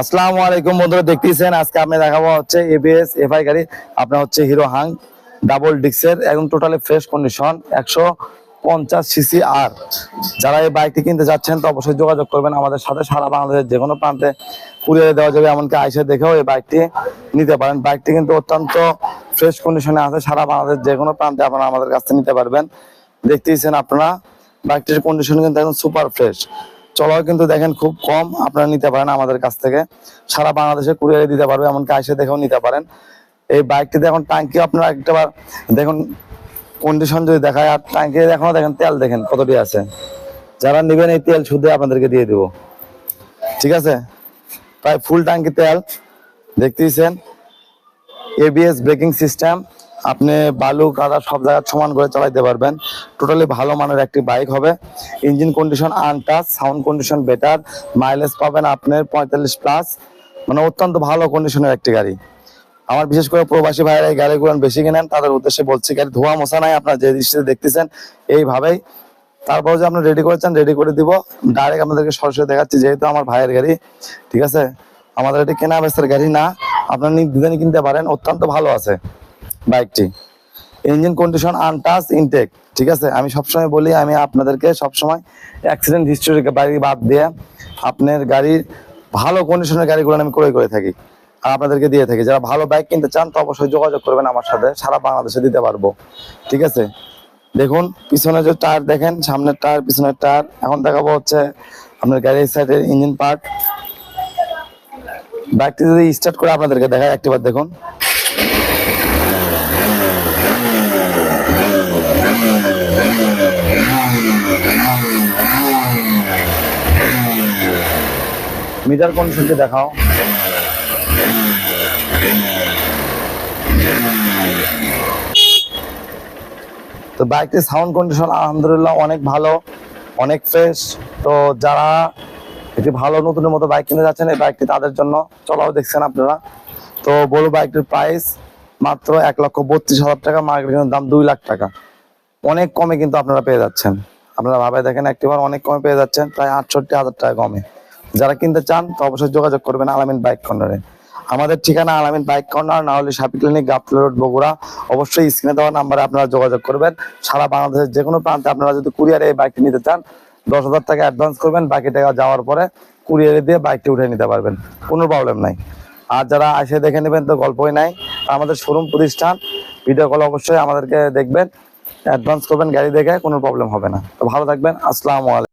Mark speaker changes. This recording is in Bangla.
Speaker 1: আসসালামু আলাইকুম বন্ধুরা, দেখতেছেন? আজকে আপনি দেখাবো হচ্ছে এবিএস এফআই গাড়ি। আপনার হচ্ছে হিরো হাং ডাবল ডিক্সের একদম টোটালি ফ্রেশ কন্ডিশন একশো পঞ্চাশ সিসি আর যারা এই বাইকটি কিনতে যাচ্ছেন, তো অবশ্যই যোগাযোগ করবেন আমাদের সাথে। সারা বাংলাদেশের যে কোনো প্রান্তে কুরিয়ারে দেওয়া যাবে, এমনকি আইসে দেখেও এই বাইকটি নিতে পারেন। বাইকটি কিন্তু অত্যন্ত ফ্রেশ কন্ডিশনে আছে। সারা বাংলাদেশের যে কোনো প্রান্তে আপনারা আমাদের কাছ থেকে নিতে পারবেন। দেখতেইছেন আপনারা বাইকটির কন্ডিশন কিন্তু একদম সুপার ফ্রেশ চলাও কিন্তু দেখেন খুব কম আপনারা নিতে পারেন আমাদের কাছ থেকে। সারা বাংলাদেশে কুরিয়ারে দিতে পারবে, এমনকি আইসে দেখেও নিতে পারেন। এই বাইকটিতে এখন ট্যাঙ্কি আপনারা একটাবার দেখুন কন্ডিশন যদি দেখায়, আর ট্যাঙ্কি এখনও দেখেন তেল দেখেন কতটি আছে। যারা নেবেন এই তেল শুধু আপনাদেরকে দিয়ে দিব। ঠিক আছে? প্রায় ফুল ট্যাঙ্কি তেল। দেখতেইছেন এবিএস ব্রেকিং সিস্টেম আপনি বালু কাদা সব জায়গায় সমান করে চালাইতে পারবেন। টোটালি ভালো মানের একটি বাইক হবে। Engine condition untouch sound condition better mileage পাবেন আপনার পঁয়তাল্লিশ প্লাস মানে অত্যন্ত ভালো কন্ডিশনের একটি গাড়ি। আমার বিশেষ করে প্রবাসী ভাইয়েরা এই গাড়িগুলো বেশি কিনেন, তাদের উদ্দেশ্যে বলছি, গাড়ি ধোয়া মশা নাই, আপনার যে দৃষ্টিতে দেখতেছেন, এইভাবেই। তারপর যে আপনি রেডি করেছেন রেডি করে দিব। ডাইরেক্ট আপনাদেরকে সরাসরি দেখাচ্ছি, যেহেতু আমার ভাইয়ের গাড়ি, ঠিক আছে? আমাদের এটি কেনা বেচার গাড়ি না, আপনার নির্দ্বিধানে কিনতে পারেন, অত্যন্ত ভালো আছে। বাইকটি। ইঞ্জিন কন্ডিশন আনটাচ ইনটেক, ঠিক আছে? আমি সবসময় বলি, আমি আপনাদেরকে সবসময় অ্যাক্সিডেন্ট হিস্টোরিকে বাড়ি বাদ দিয়ে আপনার গাড়ির ভালো কন্ডিশনের গাড়িগুলো আমি ক্রয় করে থাকি, আর আপনাদেরকে দিয়ে থাকি। যারা ভালো বাইক কিনতে চান, তো অবশ্যই যোগাযোগ করবেন আমার সাথে, সারা বাংলাদেশে দিতে পারব, ঠিক আছে? দেখুন, পিছনে যে টায়ার দেখেন, সামনের টায়ার, পিছনের টায়ার। এখন দেখাবো হচ্ছে আপনার গাড়ির সাইডের ইঞ্জিন পার্ট বাইকটি যদি স্টার্ট করে আপনাদেরকে দেখায় একটিবার দেখুন। মিটার কন্ডিশনটি দেখাও? তো বাইকটির সাউন্ড কন্ডিশন আলহামদুলিল্লাহ অনেক ভালো, অনেক ফ্রেশ তো যারা একটি ভালো নতুনের মতো বাইক কিনতে যাচ্ছেন, এই বাইকটি তাদের জন্য। চলাও, দেখছেন আপনারা। তো বড় বাইকটির প্রাইস মাত্র এক লক্ষ বত্রিশ হাজার টাকা মার্কেটের দাম দুই লাখ টাকা। অনেক কমে কিন্তু আপনারা পেয়ে যাচ্ছেন। আপনারা ভাবে দেখেন, একটিবার অনেক কমে পেয়ে যাচ্ছেন, প্রায় আটষট্টি হাজার টাকা কমে। যারা কিনতে চান, তো অবশ্যই যোগাযোগ করবেন আলামিন বাইক কর্নারে। আমাদের ঠিকানা আলামিন বাইক কর্নার না হলে সাপি ক্লিনিক গাফল রোড, বগুড়া। অবশ্যই স্ক্রিনে দেওয়া নাম্বারে আপনারা যোগাযোগ করবেন। সারা বাংলাদেশের যে কোনো প্রান্তে আপনারা যদি কুরিয়ারে এই বাইকটি নিতে চান, দশ হাজার টাকা অ্যাডভান্স করবেন, বাকি টাকা যাওয়ার পরে কুরিয়ারে দিয়ে বাইকটি উঠে নিতে পারবেন। কোনো প্রবলেম নাই। আর যারা এসে দেখে নেবেন, তো গল্পই নাই। আমাদের শোরুম প্রতিষ্ঠান ভিডিও কল অবশ্যই আমাদেরকে দেখবেন। অ্যাডভান্স করবেন গাড়ি দেখে কোনো প্রবলেম হবে না। তো ভালো থাকবেন আসসালামু আলাইকুম।